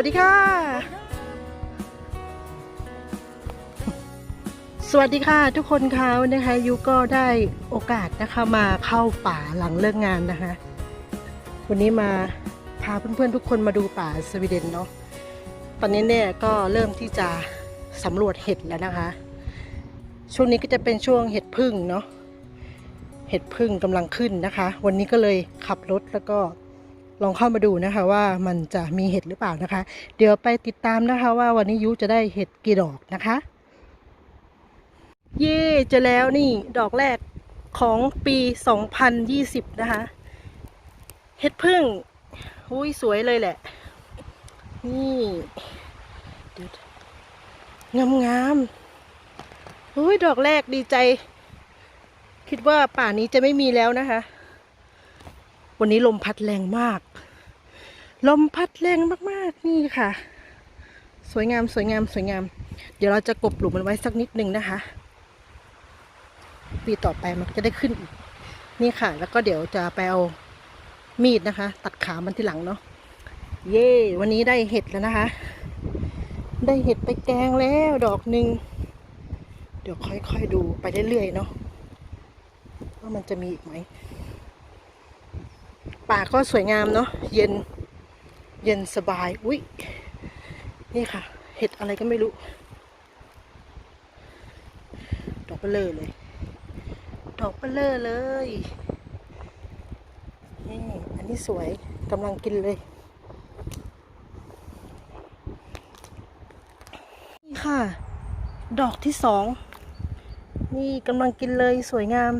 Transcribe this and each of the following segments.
สวัสดีค่ะ สวัสดีค่ะ ทุกคนคะนนะคะยุก็ได้โอกาสนะคะมาเข้าป่าหลังเลิกงานนะคะ วันนี้มาพาเพื่อนๆทุกคนมาดูป่าสวีเดนเนาะตอนนี้เนี่ยก็เริ่มที่จะสำรวจเห็ดแล้วนะคะ ช่วงนี้ก็จะเป็นช่วงเห็ดพึ่งเนาะเห็ดพึ่งกำลังขึ้นนะคะ วันนี้ก็เลยขับรถแล้วก็ ลองเข้ามาดูนะคะว่ามันจะมีเห็ดหรือเปล่านะคะ เดี๋ยวไปติดตามนะคะว่าวันนี้ยุจะได้เห็ดกี่ดอกนะคะ เย่จอแล้วนี่ดอกแรกของปี 2020 นะคะ เห็ดพึ่งอุ้ยสวยเลยแหละ นี่งามงามๆอุ้ยดอกแรกดีใจ คิดว่าป่านี้จะไม่มีแล้วนะคะ วันนี้ลมพัดแรงมาก ลมพัดแรงมากๆ นี่ค่ะ สวยงามสวยงามสวยงาม เดี๋ยวเราจะกบหลุมมันไว้สักนิดนึงนะคะ ปีต่อไปมันจะได้ขึ้นอีกนี่ค่ะ แล้วก็เดี๋ยวจะไปเอามีดนะคะ ตัดขามันที่หลังเนาะเย่วันนี้ได้เห็ดแล้วนะคะ ได้เห็ดไปแกงแล้วดอกหนึ่งเดี๋ยวค่อยๆดูไปเรื่อยๆเนาะว่ามันจะมีอีกไหม ป่าก็สวยงามเนาะเย็นเย็นสบายอุ๊ยนี่ค่ะ เห็ดอะไรก็ไม่รู้ ดอกเบลอเลย ดอกเบลอเลยนี่อันนี้สวยกำลังกินเลย นี่ค่ะ ดอกที่สองนี่กำลังกินเลยสวยงาม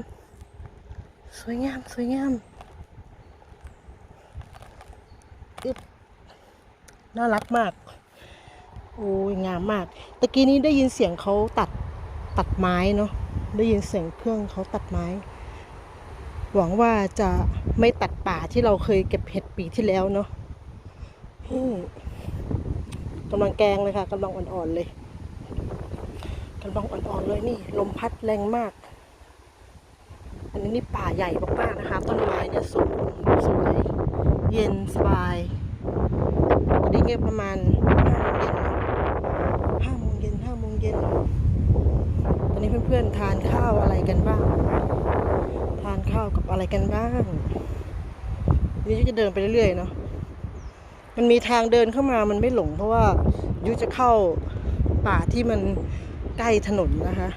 สวยงามสวยงาม อึบน่ารักมาก โอ้ยงามมากตะกี้นี้ได้ยินเสียงเขาตัดตัดไม้เนาะได้ยินเสียงเครื่องเขาตัดไม้ หวังว่าจะไม่ตัดป่าที่เราเคยเก็บเห็ดปีที่แล้วเนาะอืมกำลังแกงเลยค่ะกำลังอ่อนๆเลยกำลังอ่อนๆเลยนี่ ลมพัดแรงมาก อันนี้นี่ป่าใหญ่มากๆนะคะ ต้นไม้เนี่ยสูงสวย เย็นสบายตอนนี้เงียบประมาณห้าโมงเย็นห้าโมงเย็นห้าโมงเย็นตอนนี้เพื่อนๆทานข้าวอะไรกันบ้าง ทานข้าวกับอะไรกันบ้างนี่ยุจะเดินไปเรื่อยๆเนาะมันมีทางเดินเข้ามามันไม่หลง เพราะว่ายุจะเข้าป่าที่มันใกล้ถนนนะคะ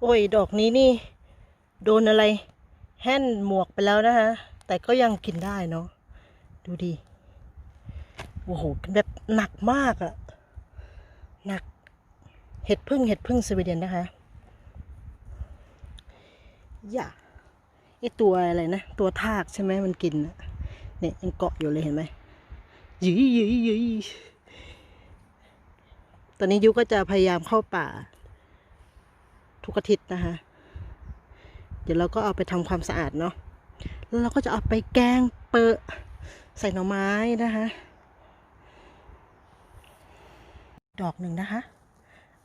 โอ้ย ดอกนี้นี่ โดนอะไร แห่นหมวกไปแล้วนะคะ แต่ก็ยังกินได้เนาะดูดิโอ้โหแบบหนักมากอะหนักเห็ดพึ่งเห็ดพึ่งสวีเดนนะคะอย่าไอตัวอะไรนะ ตัวทากใช่ไหมมันกินเนี่ยยังเกาะอยู่เลยเห็นไหมยี่ยี่ยี่ตอนนี้ยุก็จะพยายามเข้าป่า ทุกอาทิตย์นะคะ เดี๋ยวเราก็เอาไปทำความสะอาดเนาะแล้วเราก็จะเอาไปแกงเปอะใส่หน่อไม้นะคะ ดอกหนึ่งนะคะ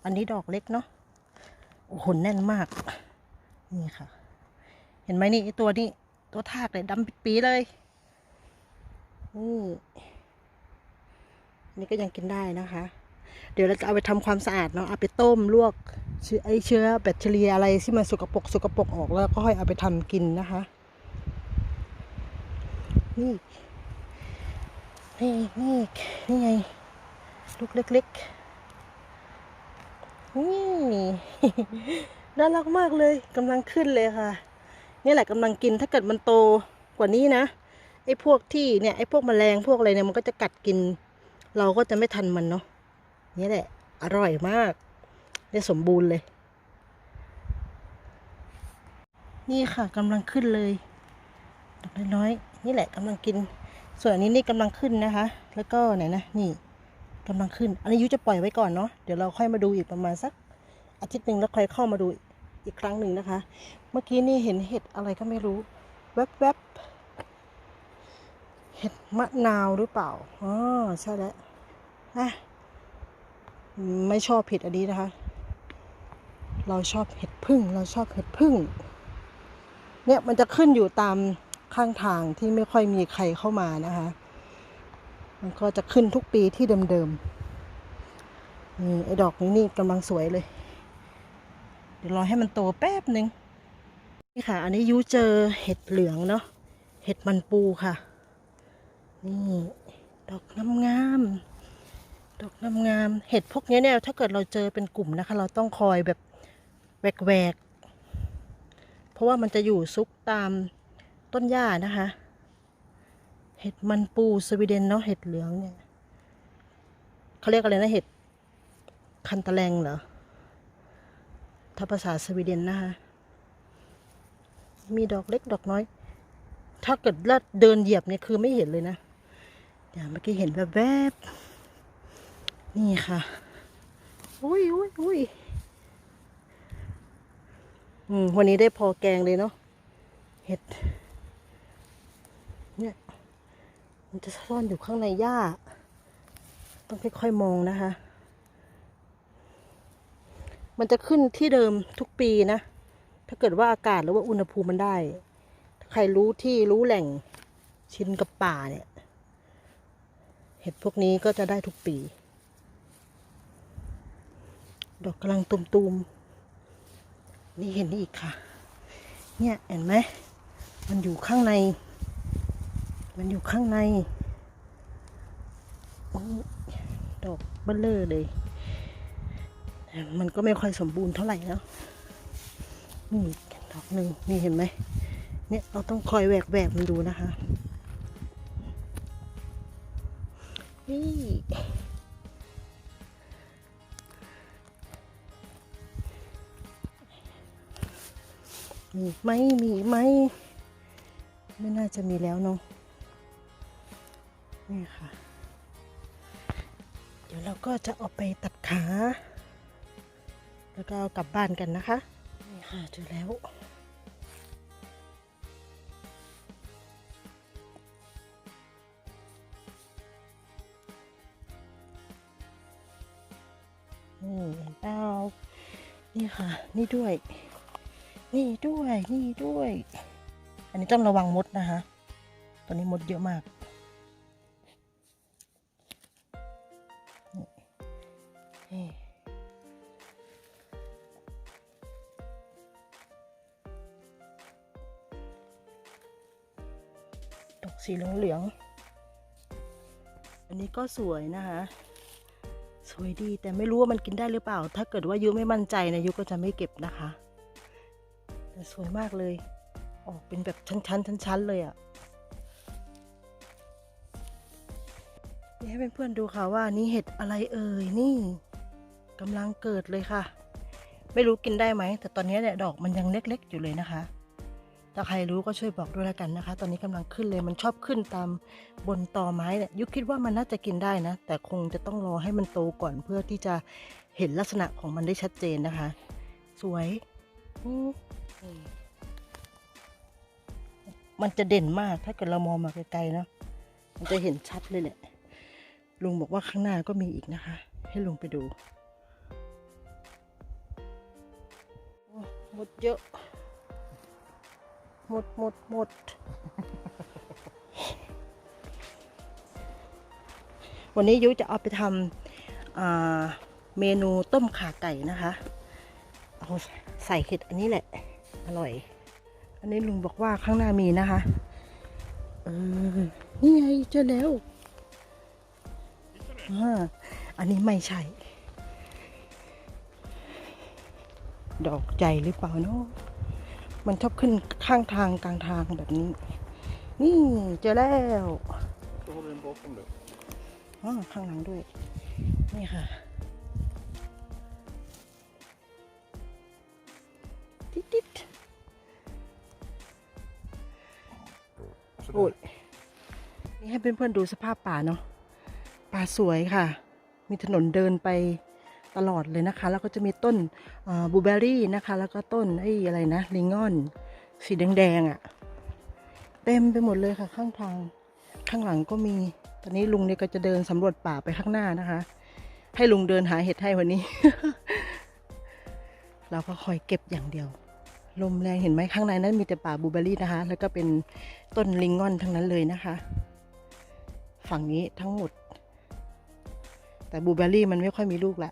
อันนี้ดอกเล็กเนาะโอ้โหแน่นมาก นี่ค่ะ เห็นไหมนี่ตัวนี้ตัวทากเลยดำปิดปีเลยนี่นี่ก็ยังกินได้นะคะ เดี๋ยวเราจะเอาไปทำความสะอาดเนาะเอาไปต้มลวกเชื้อไอเชื้อแบคทีเรียอะไรที่มันสกปรกสกปรกออกแล้วก็ค่อยเอาไปทำกินนะคะ นี่นี่นี่นี่ไงลูกเล็กๆนี่น่ารักมากเลยกำลังขึ้นเลยค่ะ นี่แหละกำลังกินถ้าเกิดมันโตกว่านี้นะไอ้พวกที่เนี่ยไอ้พวกแมลงพวกอะไรเนี่ยมันก็จะกัดกิน เราก็จะไม่ทันมันเนาะ นี่แหละ อร่อยมากได้สมบูรณ์เลย นี่ค่ะกำลังขึ้นเลยดอกน้อยๆนี่แหละกำลังกิน ส่วนอันนี้นี่กำลังขึ้นนะคะ แล้วก็ไหนนะนี่กำลังขึ้น อันนี้ยุจะปล่อยไว้ก่อนเนาะเดี๋ยวเราค่อยมาดูอีกประมาณสักอาทิตย์หนึ่งแล้วค่อยเข้ามาดูอีกครั้งหนึ่งนะคะ เมื่อกี้นี่เห็นเห็ดอะไรก็ไม่รู้แวบๆเห็ดมะนาวหรือเปล่าอ๋อใช่แล้วอะ ไม่ชอบเห็ดอันนี้นะคะ เราชอบเห็ดพึ่ง เราชอบเห็ดพึ่ง เนี่ยมันจะขึ้นอยู่ตามข้างทางที่ไม่ค่อยมีใครเข้ามานะคะ มันก็จะขึ้นทุกปีที่เดิมๆนี่ไอ้ดอกนี้นี่กำลังสวยเลย เดี๋ยวรอให้มันโตแป๊บหนึ่งนี่ค่ะ อันนี้ยูเจอเห็ดเหลืองเนาะ เห็ดมันปูค่ะ นี่ ดอกงามงามๆ ดอกงามงามๆเห็ดพวกนี้เนี่ยถ้าเกิดเราเจอเป็นกลุ่มนะคะ เราต้องคอยแบบแหวกๆเพราะว่ามันจะอยู่ซุกตามต้นหญ้านะคะ เห็ดมันปูสวีเดนเนาะเห็ดเหลืองเนี่ยเขาเรียกอะไรนะเห็ดคันตะแลงเหรอถ้าภาษาสวีเดนนะคะมีดอกเล็กดอกน้อย ถ้าเกิดเลิศเดินเหยียบเนี่ยคือไม่เห็นเลยนะเดี๋ยวเมื่อกี้เห็นแบบแวบๆ นี่ค่ะ อุ้ยอุ้ยอุ้ยอืม วันนี้ได้พอแกงเลยเนาะ เห็ด เนี่ย มันจะซ่อนอยู่ข้างในหญ้า ต้องค่อยๆมองนะคะ มันจะขึ้นที่เดิมทุกปีนะ ถ้าเกิดว่าอากาศหรือว่าอุณหภูมิมันได้ถ้าใครรู้ที่รู้แหล่งชินกับป่าเนี่ย เห็ดพวกนี้ก็จะได้ทุกปี ดอกกำลังตุมๆ นี่เห็นอีกค่ะ เนี่ยเห็นไหม มันอยู่ข้างใน มันอยู่ข้างในอดอกเบลเลอร์เลย มันก็ไม่ค่อยสมบูรณ์เท่าไหร่แล้ว นี่ดอกหนึ่งนี่เห็นไหม เนี่ยเราต้องคอยแหวกแหวกมันดูนะคะนี่ มีไหมมีไหมไม่น่าจะมีแล้วเนาะนี่ค่ะ เดี๋ยวเราก็จะเอาไปตัดขา แล้วก็เอากลับบ้านกันนะคะ นี่ค่ะเจอแล้วนี่เปล่านี่ค่ะ นี่ด้วย นี่ด้วยนี่ด้วย อันนี้ต้องระวังมดนะคะตอนนี้มดเยอะมาก นี่ดอกสีเหลืองๆอันนี้ก็สวยนะคะสวยดีแต่ไม่รู้ว่ามันกินได้หรือเปล่า ถ้าเกิดว่ายุไม่มั่นใจนะยุก็จะไม่เก็บนะคะ สวยมากเลย ออกเป็นแบบชั้นๆชั้นๆเลยอะ่ะนี่ให้เพื่อนๆดูค่ะว่านี่เห็ดอะไรเอ่ยนี่กำลังเกิดเลยค่ะ ไม่รู้กินได้ไหม แต่ตอนนี้เนี่ยดอกมันยังเล็กๆอยู่เลยนะคะ ถ้าใครรู้ก็ช่วยบอกด้วยแล้วกันนะคะ ตอนนี้กำลังขึ้นเลยมันชอบขึ้นตามบนตอไม้เนี่ยยุคคิดว่ามันน่าจะกินได้นะ แต่คงจะต้องรอให้มันโตก่อนเพื่อที่จะเห็นลักษณะของมันได้ชัดเจนนะคะ สวยอื มันจะเด่นมากถ้าเกิดเรามองมาไกลๆเนาะมันจะเห็นชัดเลยแหละ ลุงบอกว่าข้างหน้าก็มีอีกนะคะ ให้ลุงไปดูหมดเยอะ หมดหมดหมด วันนี้ยุจะเอาไปทำเมนูต้มข่าไก่นะคะ เอาใส่เห็ดอันนี้แหละ อร่อย อันนี้ลุงบอกว่าข้างหน้ามีนะคะเออนี่ไงเจอแล้วอ่าอันนี้ไม่ใช่ ดอกใจหรือเปล่าเนาะมันชอบขึ้นข้างทางกลางทางแบบนี้ นี่เจอแล้ว Så har du en bakom dig. อ๋อข้างหลังด้วย นี่ค่ะ เพื่อนๆดูสภาพป่าเนาะป่าสวยค่ะ มีถนนเดินไปตลอดเลยนะคะ แล้วก็จะมีต้นบูเบอรี่นะคะ แล้วก็ต้นไอ้อะไรนะลิงออน สีแดงๆอะ่ะ เต็มไปหมดเลยค่ะ ข้างทางข้างหลังก็มี ตอนนี้ลุงเนี่ยก็จะเดินสำรวจป่าไปข้างหน้านะคะ ให้ลุงเดินหาเห็ดให้วันนี้ เราก็คอยเก็บอย่างเดียว ลมแรงเห็นไหมข้างในนั้นมีแต่ป่าบูเบอรี่นะคะ แล้วก็เป็นต้นลิงงอนทั้งนั้นเลยนะคะ ฝั่งนี้ทั้งหมด แต่บลูเบอร์รี่มันไม่ค่อยมีลูกละ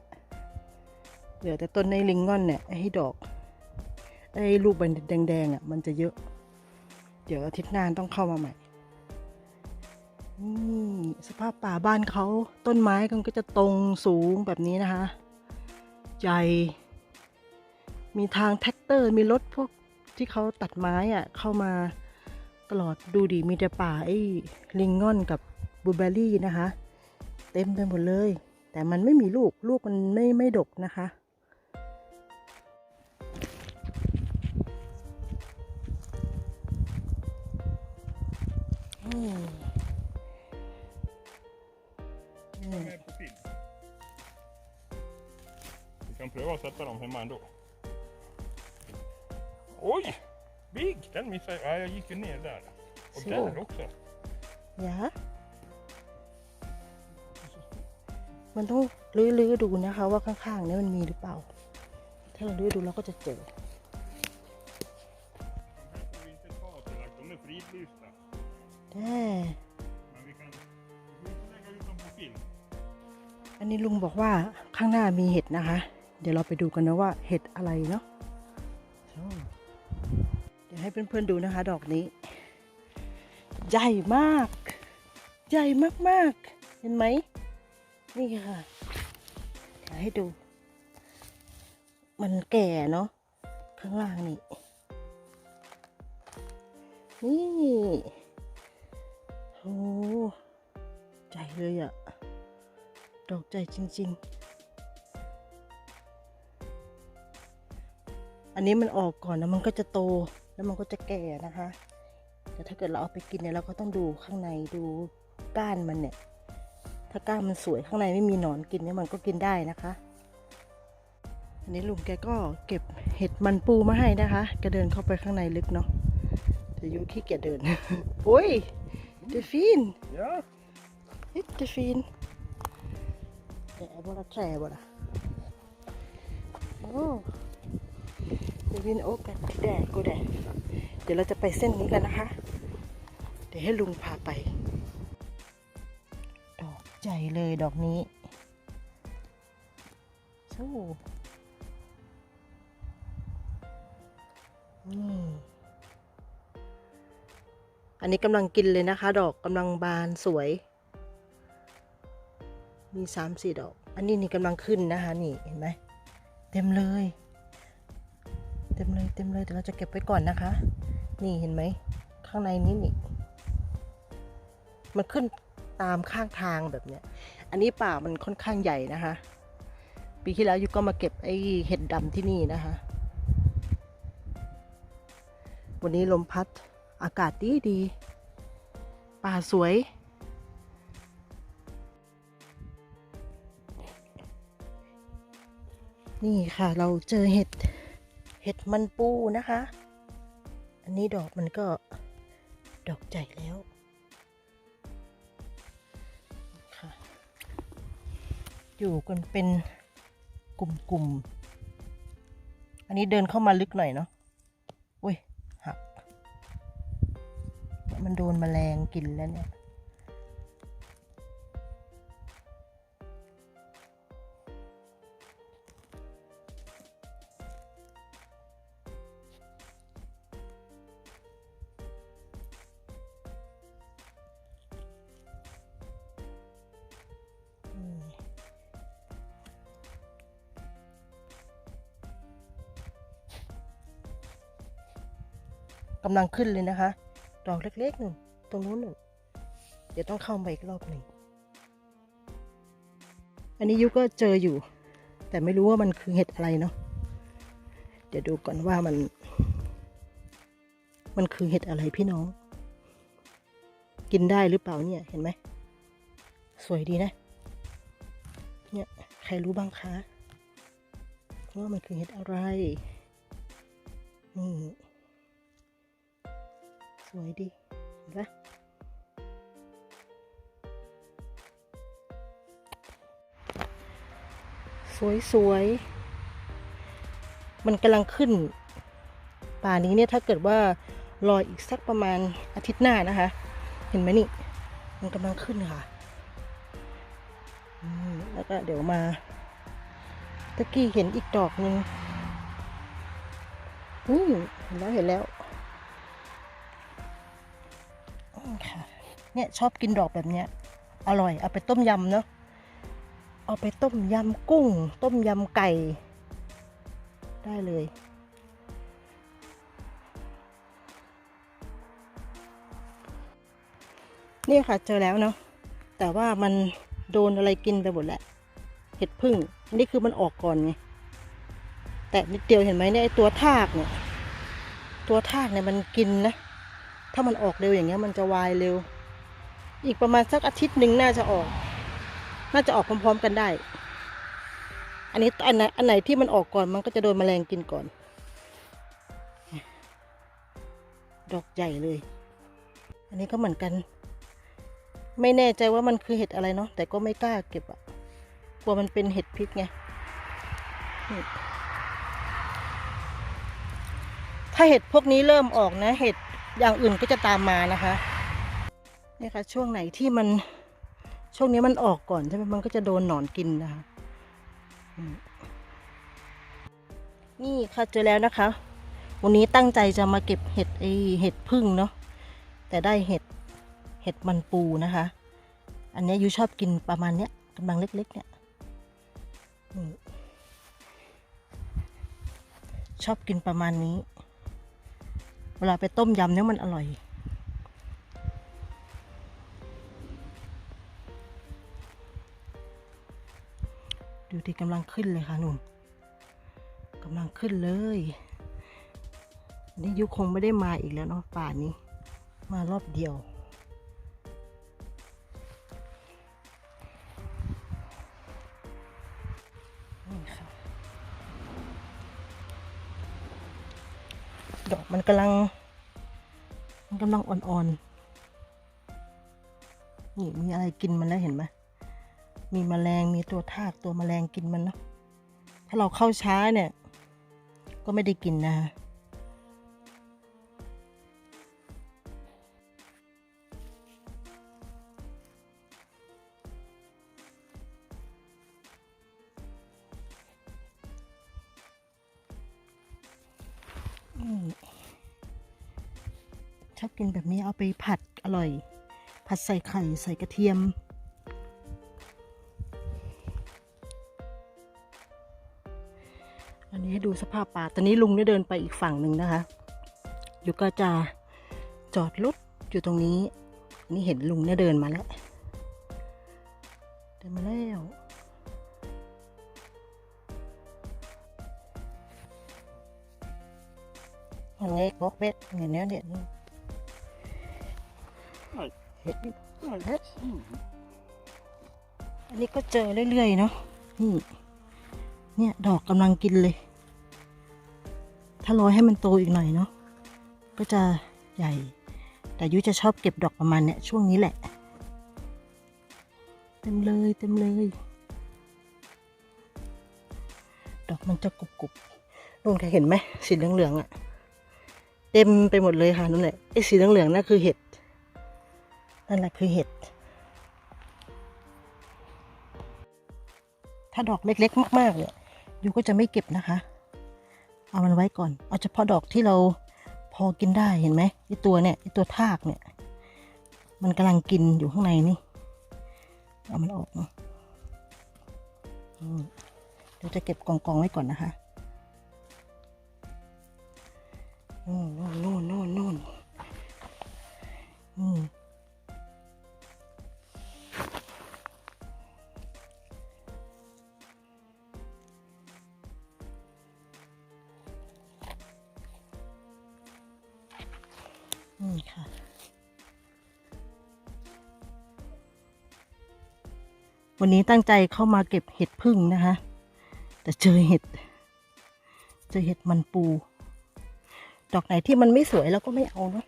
เหลือแต่ต้นในลิงงอนเนี่ยไอ้ดอกไอ้ลูกมันแดงๆอะมันจะเยอะ เดี๋ยวอาทิตย์หน้าต้องเข้ามาใหม่นี่สภาพป่าบ้านเขาต้นไม้กันก็จะตรงสูงแบบนี้นะคะ ใหญ่ มีทางแท็กเตอร์มีรถพวกที่เขาตัดไม้อะเข้ามาตลอดดูดิมีแต่ป่าไอ้ลิงงอนกับ บลูเบอร์รี่นะคะ เต็มไปหมดเลย แต่มันไม่มีลูกลูกมันไม่ไม่ดกนะคะอืมนี่ De är på film. Vi kan pröva att sätta dem hemma ändå. Oj! Big! Den missade jag. Ja, jag gick ju ner där. Och Så. där också. ย มันต้องลื้อๆดูนะคะ ว่าข้างๆนี่ยมันมีหรือเปล่า ถ้าเราลื้อดูเราก็จะเจออันนี้ลุงบอกว่าข้างหน้ามีเห็ดนะคะ เดี๋ยวเราไปดูกันนะว่าเห็ดอะไรเนาะเดี๋ยวให้เพื่อนๆดูนะคะ ดอกนี้ ใหญ่มาก ใหญ่มากๆ เห็นไหม นี่ค่ะ เดี๋ยวให้ดู มันแก่เนาะข้างล่างนี่ นี่โอ้ใหญ่เลยอะดอกใจจริง ๆ อันนี้มันออกก่อนแล้วมันก็จะโตแล้วมันก็จะแก่นะคะ แต่ถ้าเกิดเราเอาไปกินเนี่ยเราก็ต้องดูข้างในดูก้านมันเนี่ย ถ้าก้านมันสวยข้างในไม่มีหนอนกินเนี่ยมันก็กินได้นะคะ อันนี้ลุงแกก็เก็บเห็ดมันปูมาให้นะคะแกเดินเข้าไปข้างในลึกเนาะแต่ยูขี้เกียจเดินโอ้ยเดฟิน Ja. เฮ้ยเดฟิน Det är bara trä bara. Åh. Det vill åka till där, gå där. เดี๋ยวเราจะไปเส้นนี้กันนะคะ เดี๋ยวให้ลุงพาไปด ใหญ่เลยดอกนี้โอ้นี่อันนี้กำลังกินเลยนะคะ ดอกกำลังบานสวย มีสามสี่ดอก อันนี้นี่กำลังขึ้นนะคะ นี่เห็นไหมเต็มเลย เต็มเลยเต็มเลยแต่เราจะเก็บไว้ก่อนนะคะ นี่เห็นไหมข้างในนี้นี่มันขึ้น ตามข้างทางแบบเนี้ย อันนี้ป่ามันค่อนข้างใหญ่นะคะ ปีที่แล้วยุก็มาเก็บไอ้เห็ดดำที่นี่นะคะ วันนี้ลมพัดอากาศดีดี ป่าสวยนี่ค่ะเราเจอเห็ด เห็ดมันปูนะคะ อันนี้ดอกมันก็ดอกใหญ่แล้ว อยู่กันเป็นกลุ่มๆ อันนี้เดินเข้ามาลึกหน่อยเนาะอุ้ยหัก มันโดนแมลงกินแล้วเนี่ย กำลังขึ้นเลยนะคะ ดอกเล็กๆหนึ่งตรงนู้นหนึ่งเดี๋ยวต้องเข้ามาอีกรอบหนึ่งอันนี้ยุก็เจออยู่ แต่ไม่รู้ว่ามันคือเห็ดอะไรเนาะเดี๋ยวดูก่อนว่ามัน มันคือเห็ดอะไรพี่น้อง กินได้หรือเปล่าเนี่ยเห็นไหมสวยดีนะ เนี่ยใครรู้บ้างคะว่ามันคือเห็ดอะไรนี่ วยดีเห็นปะสวยสวยๆมันกำลังขึ้น ป่านี้เนี่ยถ้าเกิดว่ารออีกสักประมาณอาทิตย์หน้านะคะ เห็นไหมนี่ มันกำลังขึ้นค่ะแล้วก็เดี๋ยวมาตะกี้เห็นอีกดอกหนึ่งอืมเห็นแล้วเห็นแล้ว เนี่ยชอบกินดอกแบบเนี้ยอร่อยเอาไปต้มยำเนาะเอาไปต้มยำกุ้ง ต้มยำไก่ ได้เลย นี่ค่ะเจอแล้วเนาะแต่ว่ามันโดนอะไรกินไปหมดแหละเห็ดพึ่งนนี้คือมันออกก่อนไงแต่นิดเดียวเห็นไหมเนี่ยไอตัวทากเนี่ยตัวทากเนี่ยมันกินนะ ถ้ามันออกเร็วอย่างเงี้ยมันจะวายเร็ว อีกประมาณสักอาทิตย์หนึ่งน่าจะออก น่าจะออกพร้อมๆกันได้ อันนี้อันไหนอันไหนที่มันออกก่อนมันก็จะโดนแมลงกินก่อน ดอกใหญ่เลย อันนี้ก็เหมือนกัน ไม่แน่ใจว่ามันคือเห็ดอะไรเนาะแต่ก็ไม่กล้าเก็บอะกลัวมันเป็นเห็ดพิษไงถ้าเห็ดพวกนี้เริ่มออกนะ เห็ดอย่างอื่นก็จะตามมานะคะ นี่ค่ะช่วงไหนที่มันช่วงนี้มันออกก่อนใช่ไหมมันก็จะโดนหนอนกินนะคะ นี่ค่ะเจอแล้วนะคะ วันนี้ตั้งใจจะมาเก็บเห็ดไอเห็ดพึ่งเนาะแต่ได้เห็ดเห็ดมันปูนะคะ อันนี้ยูชอบกินประมาณเนี้ยกำลังเล็ก ๆ เนี่ยชอบกินประมาณนี้ เวลาไปต้มยำเนี่ยมันอร่อย ดูที่กำลังขึ้นเลยค่ะนุ่มกำลังขึ้นเลย นี่ยุคงไม่ได้มาอีกแล้วเนาะป่านี้ มารอบเดียวนี่ค่ะดอกมันกำลัง มันกำลังอ่อนๆ นี่มีอะไรกินมันแล้วเห็นไหม มีแมลงมีตัวทากตัวแมลงกินมันเนาะถ้าเราเข้าช้าเนี่ย ก็ไม่ได้กินนะอืมชอบกินแบบนี้เอาไปผัดอร่อย ผัดใส่ไข่ใส่กระเทียม นี้ให้ดูสภาพป่าตอนนี้ลุงได้เดินไปอีกฝั่งหนึ่งนะคะอยู่ก็จะจอดรถอยู่ตรงนี้ นี่เห็นลุงเนี่ยเดินมาแล้ว เดินมาแล้วอันนี้ก็เป็ดอย่างเนี้ยเนี่ยเห็ดเห็ดอันนี้ก็เจอเรื่อยๆเนาะนี่เนี่ยดอกกำลังกินเลย ถ้ารอให้มันโตอีกหน่อยเนาะก็จะใหญ่ แต่ยุจะชอบเก็บดอกประมาณเนี้ยช่วงนี้แหละ เต็มเลยเต็มเลย ดอกมันจะกรุบกรุบลุงเคยเห็นไหมสีเหลืองๆอะ่ะ เต็มไปหมดเลยค่ะนั่นแหละไอ้สีเหลืองๆนั่นคือเห็ดนั่นแหละคือเห็ด ถ้าดอกเล็กๆ มากๆเนี่ยยูก็จะไม่เก็บนะคะ เอามันไว้ก่อน เอาเฉพาะดอกที่เราพอกินได้เห็นไหมไอตัวเนี่ยไอตัวทากเนี่ย มันกำลังกินอยู่ข้างในนี่ เอามันออกเนะอืมเดี๋ยวจะเก็บกองๆไว้ก่อนนะคะนู่นนู่นนู่นนู่นอืม นี่ค่ะ วันนี้ตั้งใจเข้ามาเก็บเห็ดพึ่งนะคะ แต่เจอเห็ด เจอเห็ดมันปู ดอกไหนที่มันไม่สวยเราก็ไม่เอาเนาะ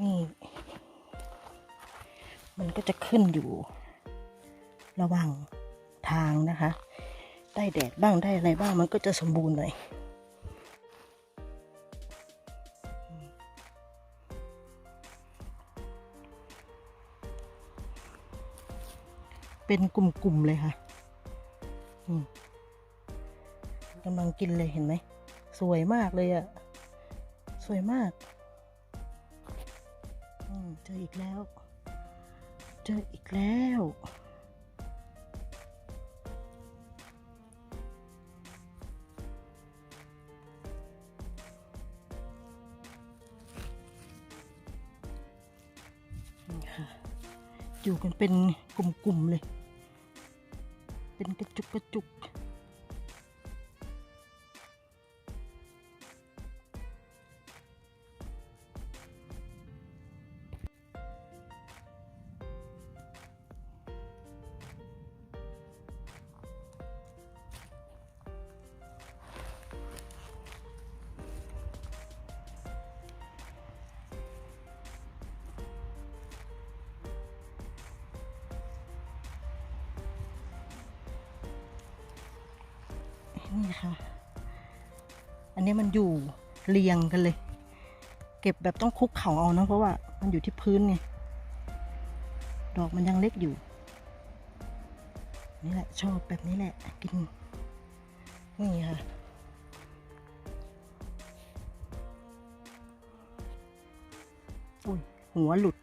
นี่ มันก็จะขึ้นอยู่ ระหว่างทางนะคะ ได้แดดบ้างได้อะไรบ้างมันก็จะสมบูรณ์หน่อย เป็นกลุ่มๆเลยค่ะกำลังกินเลยเห็นไหม สวยมากเลยอะ่ะ สวยมากเจออีกแล้ว เจออีกแล้วนี่ค่ะอยู่กันเป็นกลุ่มๆเลย เป็ นี่ค่ะ อันนี้มันอยู่เรียงกันเลย เก็บแบบต้องคุกเข่าเอานะเพราะว่ามันอยู่ที่พื้นไงดอกมันยังเล็กอยู่ นี่แหละชอบแบบนี้แหละกิน นี่ค่ะอุ้ยหัวหลุด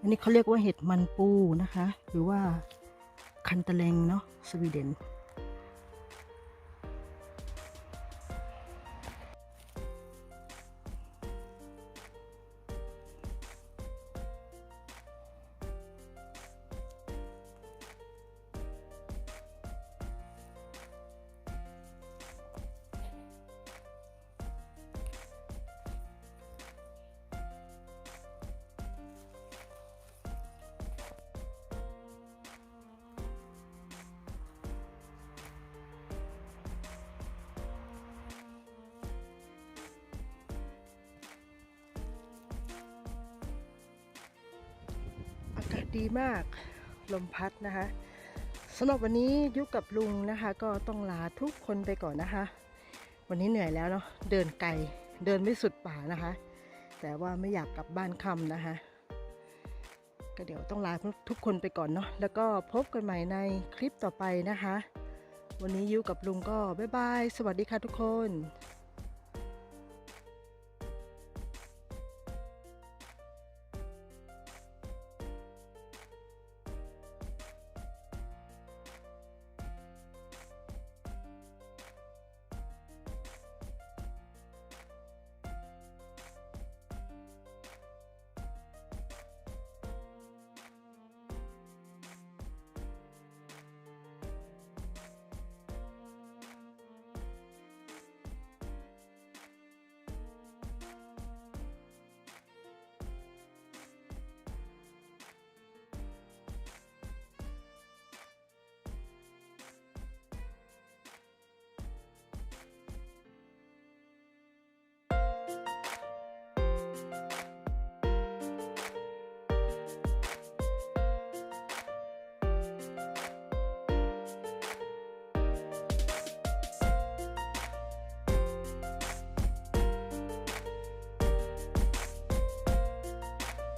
อันนี้เขาเรียกว่าเห็ดมันปูนะคะ หรือว่าคันตะเลงเนาะสวีเดน ดีมากลมพัดนะคะสำหรับวันนี้ยุกับลุงนะคะ ก็ต้องลาทุกคนไปก่อนนะคะ วันนี้เหนื่อยแล้วเนาะเดินไกลเดินไม่สุดป่านะคะ แต่ว่าไม่อยากกลับบ้านค่ำนะคะ ก็เดี๋ยวต้องลาทุกคนไปก่อนเนาะแล้วก็พบกันใหม่ในคลิปต่อไปนะคะ วันนี้ยุกับลุงก็บ๊ายบาย สวัสดีค่ะทุกคน